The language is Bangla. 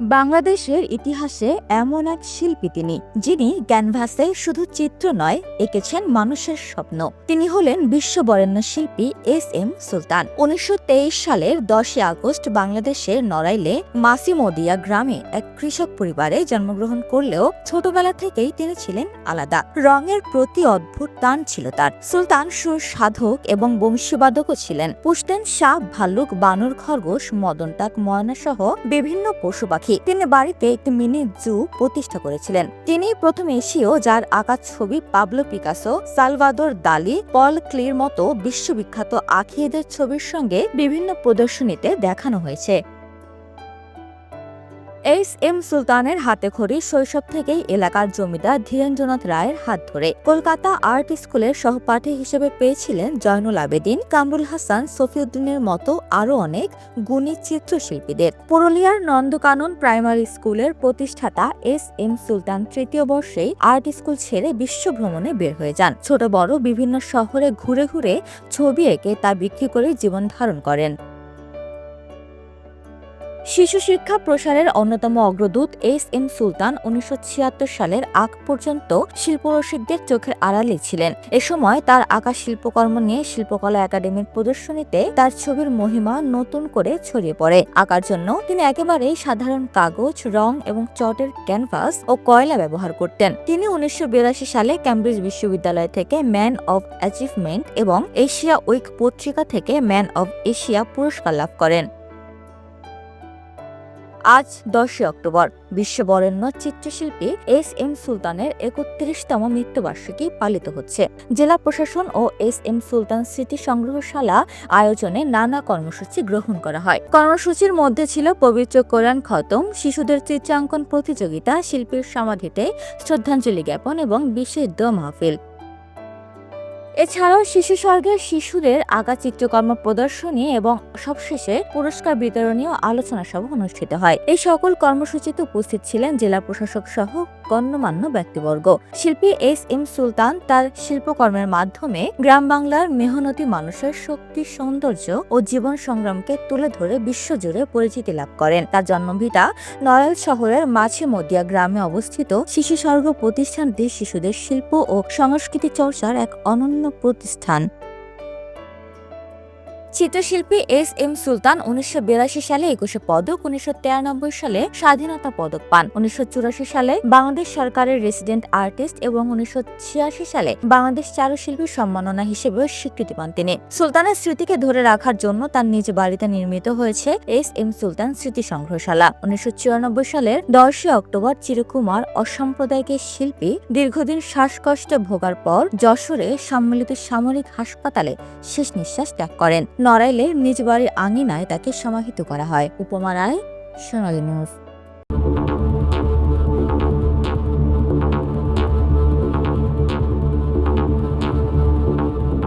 বাংলাদেশের ইতিহাসে এমন এক শিল্পী তিনি, যিনি ক্যানভাসে শুধু চিত্র নয়, এঁকেছেন মানুষের স্বপ্ন। তিনি হলেন বিশ্ববরেণ্য শিল্পী এস এম সুলতান। উনিশশো সালের দশই আগস্ট বাংলাদেশের নড়াইলে মাসিমদিয়া গ্রামে এক কৃষক পরিবারে জন্মগ্রহণ করলেও ছোটবেলা থেকেই তিনি ছিলেন আলাদা। রঙের প্রতি অদ্ভুত টান ছিল তার। সুলতান সুর সাধক এবং বংশীবাদকও ছিলেন। পুষতেন সাপ ভাল্লুক বানর খরগোশ, মদনটাক ময়না সহ বিভিন্ন পশু পাখি তিনি বাড়িতে একটি মিনি জু প্রতিষ্ঠা করেছিলেন। তিনি প্রথম এশীয় যার আঁকা ছবি পাবলো পিকাসো, সালভাদোর দালি, পল ক্লির মতো বিশ্ববিখ্যাত আখিয়েদের ছবির সঙ্গে বিভিন্ন প্রদর্শনীতে দেখানো হয়েছে। এস এম সুলতানের হাতে খড়ি শৈশব থেকেই এলাকার জমিদার ধীরেন্দ্রনাথ রায়ের হাত ধরে। কলকাতা আর্ট স্কুলের সহপাঠী হিসেবে পেয়েছিলেন জয়নুল আবেদিন, কামরুল হাসান সফিউদ্দিনের মতো আরও অনেক গুণী চিত্রশিল্পীদের। পুরুলিয়ার নন্দকানন প্রাইমারি স্কুলের প্রতিষ্ঠাতা এস এম সুলতান তৃতীয় বর্ষেই আর্ট স্কুল ছেড়ে বিশ্ব ভ্রমণে বের হয়ে যান। ছোট বড় বিভিন্ন শহরে ঘুরে ঘুরে ছবি এঁকে তা বিক্রি করে জীবন ধারণ করেন। শিশু শিক্ষা প্রসারের অন্যতম অগ্রদূত এস এম সুলতান উনিশশো ছিয়াত্তর সালের আগ পর্যন্ত শিল্পরসিকদের চোখের আড়ালে ছিলেন। এ সময় তার আঁকা শিল্পকর্ম নিয়ে শিল্পকলা একাডেমির প্রদর্শনীতে তার ছবির মহিমা নতুন করে ছড়িয়ে পড়ে। আঁকার জন্য তিনি একেবারেই সাধারণ কাগজ, রং এবং চটের ক্যানভাস ও কয়লা ব্যবহার করতেন। তিনি উনিশশো বিরাশি সালে ক্যামব্রিজ বিশ্ববিদ্যালয় থেকে ম্যান অব অ্যাচিভমেন্ট এবং এশিয়া উইক পত্রিকা থেকে ম্যান অব এশিয়া পুরস্কার লাভ করেন। আজ দশই অক্টোবর, বিশ্ববরেণ্য চিত্রশিল্পী এস এম সুলতানের একত্রিশতম মৃত্যুবার্ষিকী পালিত হচ্ছে। জেলা প্রশাসন ও এস এম সুলতান স্মৃতি সংগ্রহশালা আয়োজনে নানা কর্মসূচি গ্রহণ করা হয়। কর্মসূচির মধ্যে ছিল পবিত্র কোরআন খতম, শিশুদের চিত্রাঙ্কন প্রতিযোগিতা, শিল্পীর সমাধিতে শ্রদ্ধাঞ্জলি জ্ঞাপন এবং বিশেষ দ মাহফিল। এছাড়াও শিশু স্বর্গের শিশুদের আঁকা চিত্রকর্ম প্রদর্শনী এবং সবশেষে পুরস্কার বিতরণীয় আলোচনা সভা অনুষ্ঠিত হয়। এই সকল কর্মসূচিতে উপস্থিত ছিলেন জেলা প্রশাসক সহ গণ্যমান্য ব্যক্তিবর্গ। শিল্পী এস এম সুলতান তার শিল্পকর্মের মাধ্যমে গ্রাম বাংলার মেহনতি মানুষের শক্তি, সৌন্দর্য ও জীবন সংগ্রামকে তুলে ধরে বিশ্বজুড়ে পরিচিতি লাভ করেন। তার জন্মভিটা নড়াইল শহরের মাঝে মদিয়া গ্রামে অবস্থিত। শিশু স্বর্গ প্রতিষ্ঠানটি শিশুদের শিল্প ও সংস্কৃতি চর্চার এক অনন্য প্রতিষ্ঠান। চিত্রশিল্পী এস এম সুলতান উনিশশো বিরাশি সালে একুশে পদক, উনিশশো তিরানব্বই সালে স্বাধীনতা পদক পান। উনিশশো চুরাশি সালে বাংলাদেশ সরকারের রেসিডেন্ট আর্টিস্ট এবং উনিশশো ছিয়াশি সালে বাংলাদেশ চারুশিল্পী সম্মাননা হিসেবে স্বীকৃতি পান তিনি। সুলতানের স্মৃতিকে ধরে রাখার জন্য তার নিজ বাড়িতে নির্মিত হয়েছে এস এম সুলতান স্মৃতি সংগ্রহশালা। উনিশশো চুরানব্বই সালের দশই অক্টোবর চিরকুমার অসাম্প্রদায়িক শিল্পী দীর্ঘদিন শ্বাসকষ্টে ভোগার পর যশোরে সম্মিলিত সামরিক হাসপাতালে শেষ নিঃশ্বাস ত্যাগ করেন। নড়াইলে নিজ বাড়ির আঙিনায় তাকে সমাহিত করা হয়। উপমা রায় সোনালী নিউজ।